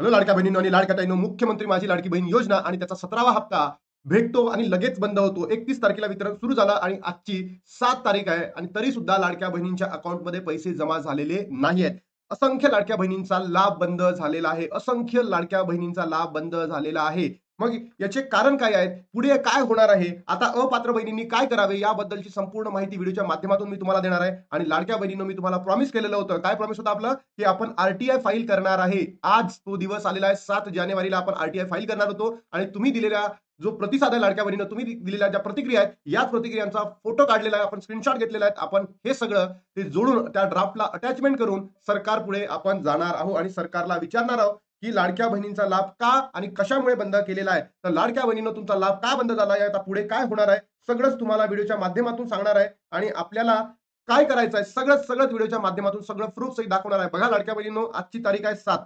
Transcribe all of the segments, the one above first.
Hello लाडक्या बहिणींनो आणि लाडक्या ताईंनो मुख्यमंत्री माझी लाडकी बहीण योजना आणि त्याचा सतरावा हप्ता भेटतो आणि लगेच बंद होतो. एकतीस तारखेला वितरण सुरू झालं आणि आजची सात तारीख आहे आणि तरी सुद्धा लाडक्या बहिणींच्या अकाउंटमध्ये पैसे जमा झालेले नाही आहेत असंख्य लाडक्या बहिणींचा लाभ बंद झालेला आहे. असंख्य लाडक्या बहिणींचा लाभ बंद झालेला आहे. मग याचे कारण काय आहे पुढे काय होणार आहे? आता अपात्र बहिणींनी काय करावे? याबद्दलची संपूर्ण माहिती व्हिडिओच्या माध्यमातून मी तुम्हाला देणार आहे. आणि लाडक्या बहिणीनं मी तुम्हाला प्रॉमिस केलेलं होतं. काय प्रॉमिस होतं आपलं? की आपण आरटीआय फाईल करणार आहे. आज तो दिवस आलेला आहे. सात जानेवारीला आपण आरटीआय फाईल करणार होतो. आणि तुम्ही दिलेल्या जो प्रतिसाद आहे लाडक्या बहिणीनं तुम्ही दिलेल्या ज्या प्रतिक्रिया आहेत याच प्रतिक्रियांचा फोटो काढलेला आहे. आपण स्क्रीनशॉट घेतलेला आहे. आपण हे सगळं ते जोडून त्या ड्राफ्टला अटॅचमेंट करून सरकार पुढे आपण जाणार आहोत आणि सरकारला विचारणार आहोत की लाडक्या बहिणींचा लाभ का आणि कशामुळे बंद केलेला आहे? तर लाडक्या बहिणीनं तुमचा लाभ का बंद झाला? आहे आता पुढे काय होणार आहे? सगळंच तुम्हाला व्हिडिओच्या माध्यमातून सांगणार आहे. आणि आपल्याला काय करायचं आहे? सगळंच सगळंच व्हिडिओच्या माध्यमातून सगळं प्रूफ सहित दाखवणार आहे. बघा लाडक्या बहिणीनो आजची तारीख आहे सात.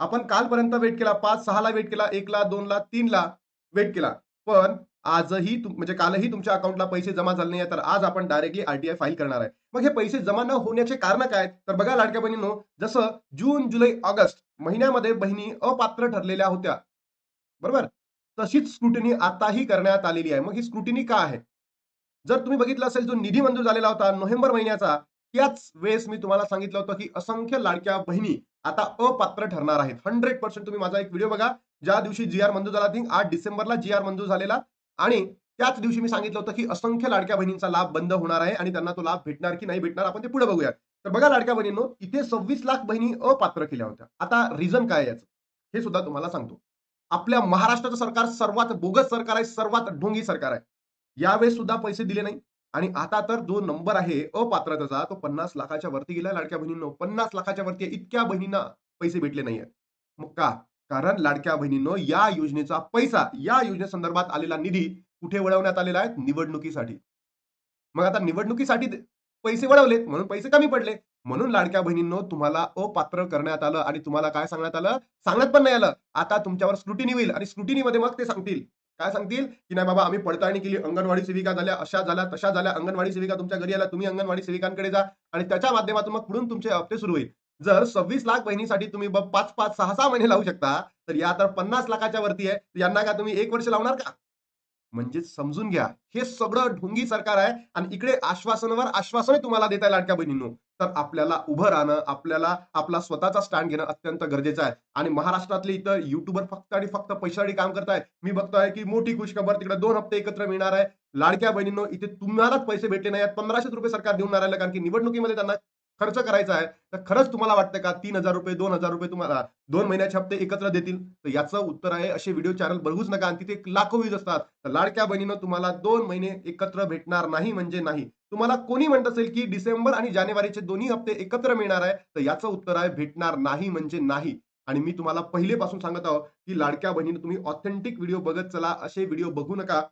आपण कालपर्यंत वेट केला. पाच सहाला वेट केला. एकला दोनला तीनला वेट केला. पण आजही म्हणजे कालही तुमच्या अकाउंटला पैसे जमा झाले नाही तर आज आपण डायरेक्टली आरटीआय फाईल करणार आहे. मग हे पैसे जमा न होण्याचे कारण काय? तर बघा लाडक्या बहिणींनो जसं जून जुलै ऑगस्ट महिन्यामध्ये बहिणी अपात्र ठरलेल्या होत्या. बरोबर? तशीच स्क्रुटिनी आताही करण्यात आलेली आहे. मग ही स्क्रुटिनी का आहे? जर तुम्ही बघितलं असेल जो निधी मंजूर झालेला होता नोव्हेंबर महिन्याचा त्याच वेळेस मी तुम्हाला सांगितलं होतं की असंख्य लाडक्या बहिणी आता अपात्र ठरणार आहेत. हंड्रेड पर्सेंट तुम्ही माझा एक व्हिडिओ बघा. ज्या दिवशी जी आर मंजूर झाला थिंक आठ डिसेंबरला जी आर मंजूर झालेला. आणि त्याच दिवशी मी सांगितलं होतं की असंख्य लाडक्या बहिणींचा लाभ बंद होणार आहे आणि त्यांना तो लाभ भेटणार की नाही भेटणार आपण ते पुढे बघूया तर बघा लाडक्या बहिणींनो इथे सव्वीस लाख बहिणी अपात्र केल्या होत्या. आता रिझन काय आहे याचं? हे सुद्धा तुम्हाला सांगतो. आपल्या महाराष्ट्राचं सरकार सर्वात बोगस सरकार आहे सर्वात ढोंगी सरकार आहे. यावेळेस सुद्धा पैसे दिले नाही. आणि आता तर जो नंबर आहे अपात्रतेचा तो पन्नास लाखाच्या वरती गेला लाडक्या बहिणींनो. पन्नास लाखाच्या वरती इतक्या बहिणींना पैसे भेटले नाहीयेत. मग का? कारण लाडक्या बहिणींनो या योजनेचा पैसा या योजनेसंदर्भात आलेला निधी कुठे वळवण्यात आलेला आहे? निवडणुकीसाठी. मग आता निवडणुकीसाठी पैसे वळवलेत म्हणून पैसे कमी पडले. म्हणून लाडक्या बहिणींनो तुम्हाला अपात्र करण्यात आलं आणि तुम्हाला काय सांगण्यात आलं? सांगण्यात पण नाही आलं. आता तुमच्यावर स्क्रुटिनी होईल आणि स्क्रुटिनीमध्ये मग ते सांगतील. काय सांगतील? की नाही बाबा आम्ही पडताळणी केली अंगणवाडी सेविका झाल्या अशा झाल्या तशा झाल्या अंगणवाडी सेविका तुमच्या घरी आल्या तुम्ही अंगणवाडी सेविकांकडे जा आणि त्याच्या माध्यमातून मग पुढून तुमचे हप्ते सुरू होईल. जर सव्वीस लाख बहिणीसाठी तुम्ही पाच पाच सहा सहा महिने लावू शकता तर या तर पन्नास लाखाच्या वरती आहे. तर यांना का तुम्ही एक वर्ष लावणार का? म्हणजे समजून घ्या. हे सगळं ढोंगी सरकार आहे आणि इकडे आश्वासनावर आश्वासन तुम्हाला देत आहे लाडक्या बहिणींनो. तर आपल्याला उभं राहणं आपल्याला आपला स्वतःचा स्टँड घेणं अत्यंत गरजेचं आहे. आणि महाराष्ट्रातले इथं युट्यूबर फक्त आणि फक्त पैशासाठी काम करताय. मी बघतोय की मोठी खुशखबर तिकडे दोन हप्ते एकत्र मिळणार आहे. लाडक्या बहिणींनो इथे तुम्हालाच पैसे भेटले नाही पंधराशे रुपये सरकार देऊन राहिलं कारण की निवडणुकीमध्ये त्यांना खर्च करायचा आहे तर खरंच तुम्हाला वाटतं का तीन हजार रुपये दोन हजार रुपये तुम्हाला दोन महिन्याचे हप्ते एकत्र देतील? तर याचं उत्तर आहे असे व्हिडिओ चॅनल बघूच नका आणि तिथे लाखो व्ह्यूज असतात. तर लाडक्या बहिणीनं तुम्हाला दोन महिने एकत्र भेटणार नाही म्हणजे नाही. तुम्हाला कोणी म्हणत असेल की डिसेंबर आणि जानेवारीचे दोन्ही हप्ते एकत्र मिळणार आहे तर याचं उत्तर आहे भेटणार नाही म्हणजे नाही. आणि मी तुम्हाला पहिलेपासून सांगत आहोत की लाडक्या बहिणीनं तुम्ही ऑथेंटिक व्हिडिओ बघत चला असे व्हिडिओ बघू नका.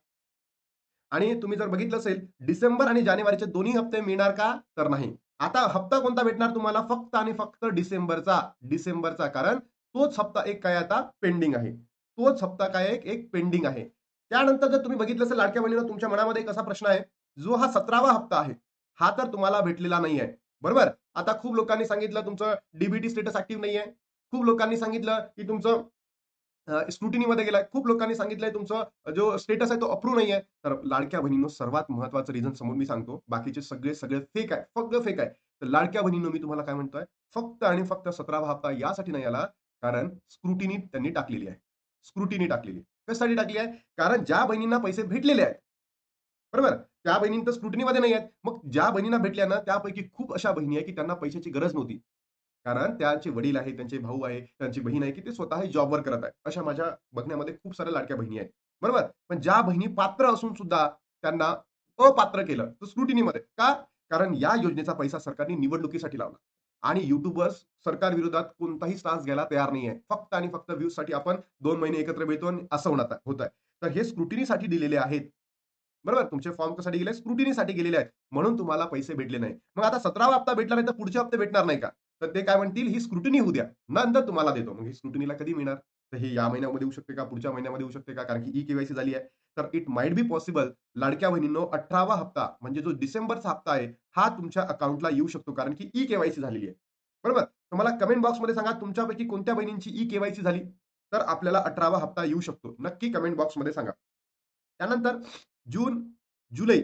आणि तुम्ही जर बघितलं असेल डिसेंबर आणि जानेवारीचे दोन्ही हप्ते मिळणार का? तर नाही. आता हप्ता कोणता भेटणार तुम्हाला? फक्त आणि फक्त डिसेंबरचा डिसेंबरचा. कारण तोच हप्ता एक काय आता? पेंडिंग आहे. तोच हप्ता काय एक एक पेंडिंग आहे. त्यानंतर जर तुम्ही बघितलं असेल लाडक्या बहिणीनं तुमच्या मनामध्ये कसा प्रश्न आहे जो हा सतरावा हप्ता आहे हा तर तुम्हाला भेटलेला नाही आहे. बरोबर? आता खूप लोकांनी सांगितलं तुमचं डीबीटी स्टेटस ऍक्टिव्ह नाही आहे खूप लोकांनी सांगितलं की तुमचं स्क्रुटिनी मध्ये गेलाय. खूप लोकांनी सांगितलंय तुमचं जो स्टेटस आहे तो अप्रूव्ह नाही आहे तर लाडक्या बहिणीनं सर्वात महत्वाचं रिझन समोर मी सांगतो. बाकीचे सगळे सगळे फेक आहे. फक्त फेक आहे. तर लाडक्या बहिणीनं मी तुम्हाला काय म्हणतोय? फक्त आणि फक्त सतरावा हप्ता यासाठी नाही आला. कारण स्क्रुटिनी त्यांनी टाकलेली आहे. स्क्रुटिनी टाकलेली कशासाठी टाकली आहे? कारण ज्या बहिणींना पैसे भेटलेले आहेत बरोबर? त्या बहिणी तर स्क्रुटिनीमध्ये नाही आहेत. मग ज्या बहिणींना भेटल्या ना त्यापैकी खूप अशा बहिणी आहे की त्यांना पैशाची गरज नव्हती. कारण त्यांचे वडील आहे त्यांचे भाऊ आहे त्यांची बहीण आहे की ते स्वतः जॉबवर करत आहे अशा माझ्या बघण्यामध्ये खूप साऱ्या लाडक्या बहिणी आहेत. बरोबर? पण ज्या बहिणी पात्र असून सुद्धा त्यांना अपात्र केलं तर स्क्रुटिनीमध्ये का? कारण या योजनेचा पैसा सरकारने निवडणुकीसाठी लावला. आणि युट्यूबर्स सरकार विरोधात कोणताही त्रास घ्यायला तयार नाही आहे फक्त आणि फक्त व्ह्यूजसाठी आपण दोन महिने एकत्र मिळतो आणि असं होणार होत आहे तर हे स्क्रुटिनीसाठी दिलेले आहेत. बरोबर? तुमचे फॉर्म कशासाठी गेले? स्क्रुटिनीसाठी गेलेले आहेत. म्हणून तुम्हाला पैसे भेटले नाही. मग आता सतरावा हप्ता भेटला नाही तर पुढचे हप्ते भेटणार नाही का? तर ते काय म्हणतील ही स्क्रुटनी होऊ द्या. नंतर तुम्हाला देतो. मग ही स्क्रुटनीला कधी मिळणार? तर हे या महिन्यामध्ये होऊ शकते का? पुढच्या महिन्यामध्ये होऊ शकते का? कारण की ई केवायसी झाली आहे. तर इट माइट बी पॉसिबल लाडक्या बहिणींनो अठरावा हप्ता म्हणजे जो डिसेंबरचा हप्ता आहे हा तुमच्या अकाउंटला येऊ शकतो. कारण की ई केवायसी झालेली आहे. बरोबर? तर मला कमेंट बॉक्समध्ये सांगा तुमच्यापैकी कोणत्या बहिणींची ई केवायसी झाली? तर आपल्याला अठरावा हप्ता येऊ शकतो. नक्की कमेंट बॉक्समध्ये सांगा. त्यानंतर जून जुलै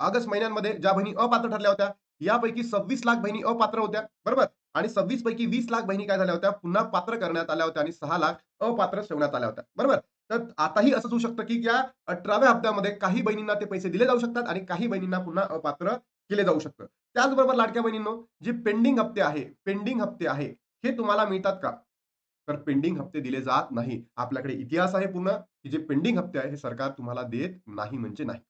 ऑगस्ट महिन्यांमध्ये ज्या बहिणी अपात्र ठरल्या होत्या यापैकी सव्वीस लाख बहिणी अपात्र होत्या बरोबर? आणि सव्वीस पैकी वीस लाख बहिणी काय झाल्या होत्या? पुन्हा पात्र करण्यात आल्या होत्या आणि सहा लाख अपात्र ठेवण्यात आल्या होत्या बरोबर? तर आताही असं होऊ शकतं की या अठराव्या हप्त्यामध्ये काही बहिणींना ते पैसे दिले जाऊ शकतात आणि काही बहिणींना पुन्हा अपात्र केले जाऊ शकतं. त्याचबरोबर लाडक्या बहिणींनो जे पेंडिंग हप्ते आहे पेंडिंग हप्ते आहे हे तुम्हाला मिळतात का? तर पेंडिंग हप्ते दिले जात नाही. आपल्याकडे इतिहास आहे पूर्ण की जे पेंडिंग हप्ते आहे हे सरकार तुम्हाला देत नाही म्हणजे नाही.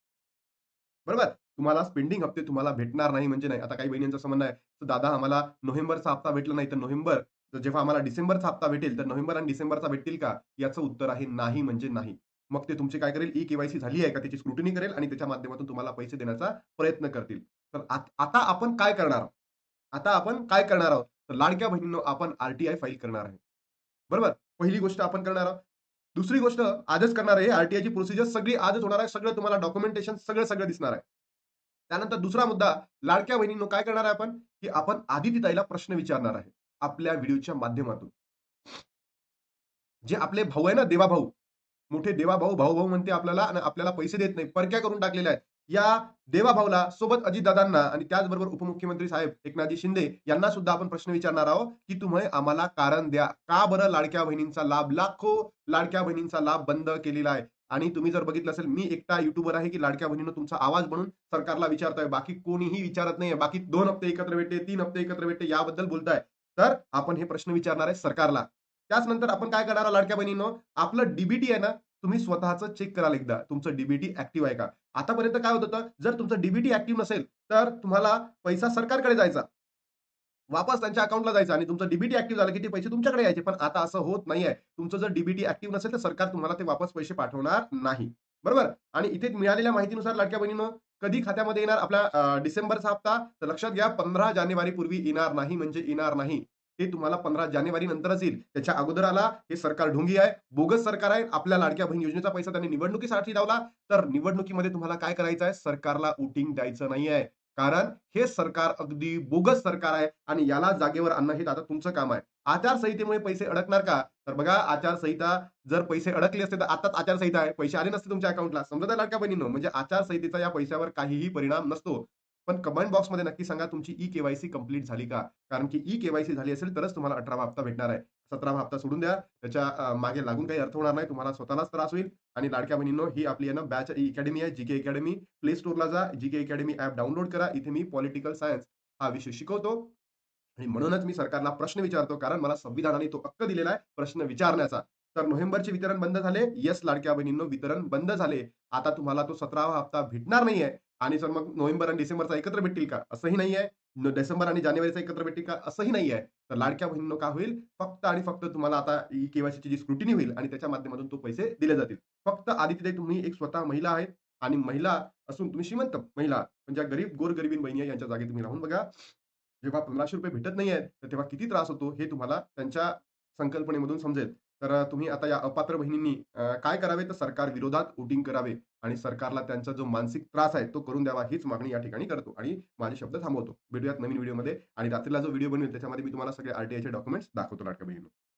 बरोबर? तुम्हाला पेंडिंग हप्ते तुम्हाला भेटणार नाही म्हणजे नाही. आता काही बहिणींचं असं आहे तर दादा आम्हाला नोव्हेंबरचा हप्ता भेटला नाही तर नोव्हेंबर जेव्हा आम्हाला डिसेंबरचा हप्ता भेटेल तर नोव्हेंबर आणि डिसेंबरचा भेटतील का? याचं उत्तर आहे नाही म्हणजे नाही. मग ते तुमचे काय करेल? ई केवायसी झाली आहे का? त्याची स्क्रुटिनी करेल आणि त्याच्या माध्यमातून तुम्हाला पैसे देण्याचा प्रयत्न करतील. तर आता आपण काय करणार आहोत? आता आपण काय करणार आहोत? तर लाडक्या बहिणींनो आपण आरटीआय फाईल करणार आहे. बरोबर? पहिली गोष्ट आपण करणार आहोत दुसरी गोष्ट आजच करणार आहे आरटीआयची प्रोसिजर सगळी आजच होणार आहे सगळं तुम्हाला डॉक्युमेंटेशन सगळं सगळं दिसणार आहे. त्यानंतर दुसरा मुद्दा लाडक्या बहिणींनो काय करणार आहे आपण? की आपण आदिती ताईला प्रश्न विचारणार आहे आपल्या व्हिडिओच्या माध्यमातून. जे आपले भाऊ आहे ना देवा भाऊ मोठे देवा भाऊ भाऊ भाऊ म्हणते आपल्याला आणि आपल्याला पैसे देत नाही परक्या करून टाकलेल्या आहेत. या देवाभाऊला सोबत अजितदादांना आणि त्याचबरोबर उपमुख्यमंत्री साहेब एकनाथजी शिंदे यांना सुद्धा आपण प्रश्न विचारणार आहोत की तुम्ही आम्हाला कारण द्या. का बरं लाडक्या बहिणींचा लाभ लाखो लाडक्या बहिणींचा लाभ बंद केलेला आहे? आणि तुम्ही जर बघितलं असेल मी एकटा युट्यूबर आहे की लाडक्या बहिणीनं तुमचा आवाज बनून सरकारला विचारतोय. बाकी कोणीही विचारत नाहीये. बाकी दोन हप्ते एकत्र भेटते तीन हप्ते एकत्र भेटते याबद्दल बोलताय. तर आपण हे प्रश्न विचारणार आहे सरकारला. त्याच नंतर आपण काय करणार लाडक्या बहिणीनं? आपलं डीबीटी आहे ना तुम्ही स्वतःचं चेक कराल एकदा. तुमचं डीबीटी ऍक्टिव्ह आहे का? आतापर्यंत काय होत होतं? जर तुमचं डीबीटी ऍक्टिव्ह नसेल तर तुम्हाला पैसा सरकारकडे जायचा. वापस त्यांच्या अकाउंटला जायचं आणि तुमचं डीबीटी ऍक्टिव्ह झालं की ते पैसे तुमच्याकडे यायचे. पण आता असं होत नाहीये. तुमचं जर डीबीटी ऍक्टिव्ह नसेल तर सरकार तुम्हाला ते वापस पैसे पाठवणार नाही. बरोबर? आणि इथे मिळालेल्या माहितीनुसार लाडक्या बहिणीनं कधी खात्यामध्ये येणार आपला डिसेंबरचा हप्ता? तर लक्षात घ्या पंधरा जानेवारी पूर्वी येणार नाही म्हणजे येणार नाही. ते तुम्हाला पंधरा जानेवारी नंतरच येईल. त्याच्या अगोदर आला हे सरकार ढोंगी आहे बोगस सरकार आहे आपल्या लाडक्या बहीण योजनेचा पैसा त्यांनी निवडणुकीसाठी लावला. तर निवडणुकीमध्ये तुम्हाला काय करायचं आहे? सरकारला वोटिंग द्यायचं नाही आहे. कारण हे सरकार अगदी बोगस सरकार आहे आणि याला जागेवर आणणं हे आता तुमचं काम आहे. आचारसंहितेमुळे पैसे अडकणार का? तर बघा आचारसंहिता जर पैसे अडकले असते तर आताच आचारसंहिता आहे. पैसे आले नसते तुमच्या अकाउंटला समजा त्या लाडक्या बहिणीनं? म्हणजे आचारसंहितेचा या पैशावर काहीही परिणाम नसतो. पण कमेंट बॉक्समध्ये नक्की सांगा तुमची ई केवायसी कंप्लीट झाली का? कारण की ई केवायसी झाली असेल तरच तुम्हाला अठरावा हप्ता भेटणार आहे. सतरावा हप्ता सोडून द्या. त्याच्यामागे लागून काही अर्थ होणार नाही. तुम्हाला स्वतःलाच त्रास होईल. आणि लाडक्या बहिणींनो ही आपली आहे ना बॅच अकॅडमी आहे जीके अकॅडमी प्ले स्टोरला जा. G K academy app download करा. इथे मी पॉलिटिकल सायन्स हा विषय शिकवतो. आणि म्हणूनच मी सरकारला प्रश्न विचारतो कारण मला संविधानाने तो हक्क दिलेला आहे प्रश्न विचारण्याचा. तर नोव्हेंबरचे वितरण बंद झाले. येस लाडक्या बहिणींनो वितरण बंद झाले. आता तुम्हाला तो सतरावा हप्ता भेटणार नाहीये. आणि सर मग नोव्हेंबर आणि डिसेंबरचा एकत्र भेटतील का? असंही नाही आहे डिसेंबर आणि जानेवारीचा एकत्र भेटतील का? असंही नाहीये. तर लाडक्या बहिणींनो का होईल? फक्त आणि फक्त तुम्हाला आता ई केवायसीची जी स्क्रुटिनी होईल आणि त्याच्या माध्यमातून तो पैसे दिले जातील. फक्त आदित्यताई तुम्ही एक स्वतः महिला आहेत आणि महिला असून तुम्ही श्रीमंत महिला. म्हणजे गरीब गोरगरीबीन बहिणी आहे यांच्या जागी तुम्ही राहून बघा. जेव्हा पंधराशे रुपये भेटत नाही आहेत तर तेव्हा किती त्रास होतो हे तुम्हाला त्यांच्या संकल्पनेमधून समजेल. तर तुम्ही आता या अपात्र बहिणींनी काय करावे? तर सरकार विरोधात वोटिंग करावे. आणि सरकारला त्यांचा जो मानसिक त्रास आहे तो करून द्यावा हीच मागणी या ठिकाणी करतो. आणि माझे शब्द थांबवतो. भेटूयात नवीन व्हिडिओमध्ये. आणि रात्रीला जो व्हिडिओ बनवेल त्याच्यामध्ये मी तुम्हाला सगळे आरटीआयचे डॉक्युमेंट्स दाखवतो लाडक्या बहिणी